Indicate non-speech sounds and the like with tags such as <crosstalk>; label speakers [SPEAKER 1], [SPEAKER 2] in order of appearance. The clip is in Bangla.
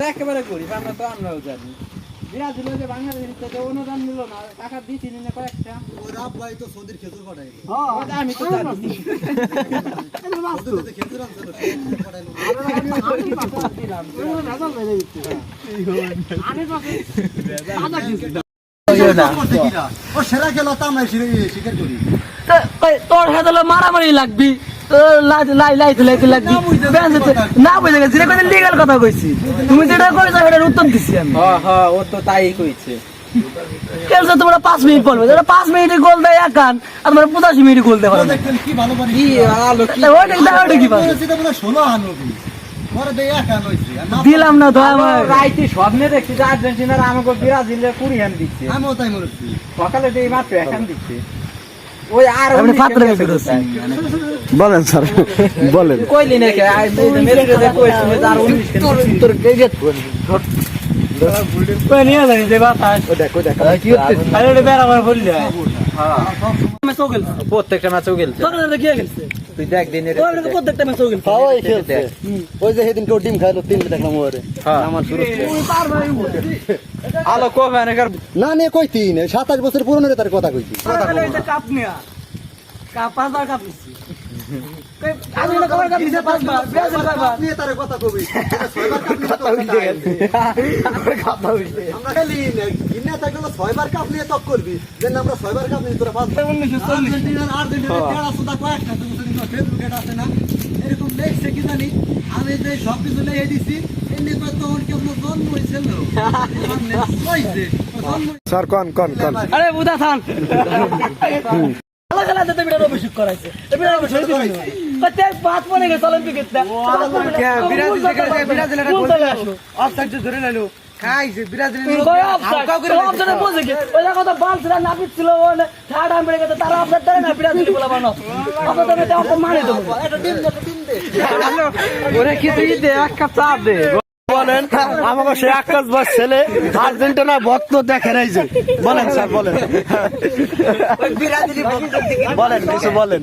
[SPEAKER 1] একেবারে গরিব আমরা তো আমরাও জানি। ব্রাজিল যে বাংলাদেশের থেকে অনুদান নিল না টাকা দিচ্ছি না কয়েকটা।
[SPEAKER 2] ওর আব্বাই তো সৌদির খেজুর
[SPEAKER 1] আমি তো জানি।
[SPEAKER 2] খেজুর।
[SPEAKER 3] তোর সাথে মারামারি লাগবি। না বুঝে গেছি যেটা লিগাল কথা কইছি তুমি যেটা কইছো সেটার উত্তর দিছি আমি
[SPEAKER 1] হ্যাঁ হ্যাঁ ও তো তাই কইছে
[SPEAKER 3] খেলছো তোমরা পাঁচ মিনিট যেটা পাঁচ মিনিটে গোল দেয় আর তোমরা পঁচাশি মিনিটে গোল
[SPEAKER 2] মনে হয়
[SPEAKER 3] দিলাম না তো আমার
[SPEAKER 1] রাইতে স্বপ্নে দেখছি যে আর্জেন্টিনার আমাকে ব্রাজিলের কুড়ি হান দিচ্ছে
[SPEAKER 2] আমিও তাই মনে
[SPEAKER 1] সকালে দিয়ে মাত্র এখান দিচ্ছে ওই আর
[SPEAKER 3] আপনি পাত্রে?
[SPEAKER 4] বলেন স্যার বলেন।
[SPEAKER 1] কইলি নাকি? প্রত্যেকটা ম্যাচেও তুই দেখ
[SPEAKER 3] প্রত্যেকটা
[SPEAKER 4] খেলছে। ওই যে সেদিন কেউ ডিম খাইলো দেখলাম ওরে। আমার শুরু
[SPEAKER 1] আলো কবে
[SPEAKER 4] না নিয়ে কই তিন সাতাশ বছর পুরনো তার কথা কইছি।
[SPEAKER 3] কাপ নিয়া। কাপ কাপ আমি না কবার কাপ নিচ্ছে পাঁচবার ব্রাজিল কয়বার
[SPEAKER 2] আপনি তারে কথা কবি। ছয়বার কাপ নিয়ে তো কথা হইছে। আমরা খালি গিন্না থাকলে ছয়বার কাপ নিয়ে তক করবি। যে না আমরা ছয়বার কাপ নিয়ে তোরা পাঁচবার আর্জেন্টিনার আর্জেন্টিনার খেলা সুদা কয়েকটা তুমি সেদিন ফেসবুকে এটা আছে না? এরকম লেখছে কি জানি? আমি যে সব কিছু লিখে দিছি <laughs>
[SPEAKER 4] স্যার কন কন কন।
[SPEAKER 3] আরে বুদা থান। খেলা খেলা দিতে বিরাট অভিষেক করাইছে। বিরাট অভিষেক দিবেন প্রত্যেক পাঁচ পরে গেছে আসো
[SPEAKER 1] অফসাইড ধরে নাইলো খাইছে ব্রাজিল
[SPEAKER 3] কই অফসাইড অফসাইডে বসে গেছে। ওই দেখো বাল ছিল না পিছিল ও আম বেড়ে গেছে তারা অফসাইড দেয় না ব্রাজিল বলা বানো অফসাইড দেবে। দেবো
[SPEAKER 1] ওরে কি তুই দে এক কাপ চা দে।
[SPEAKER 4] বলেন আমাকে সে আকাশ বাস ছেলে আর্জেন্টিনা ভক্ত দেখে নাই যে। বলেন স্যার বলেন। বলেন কিছু বলেন।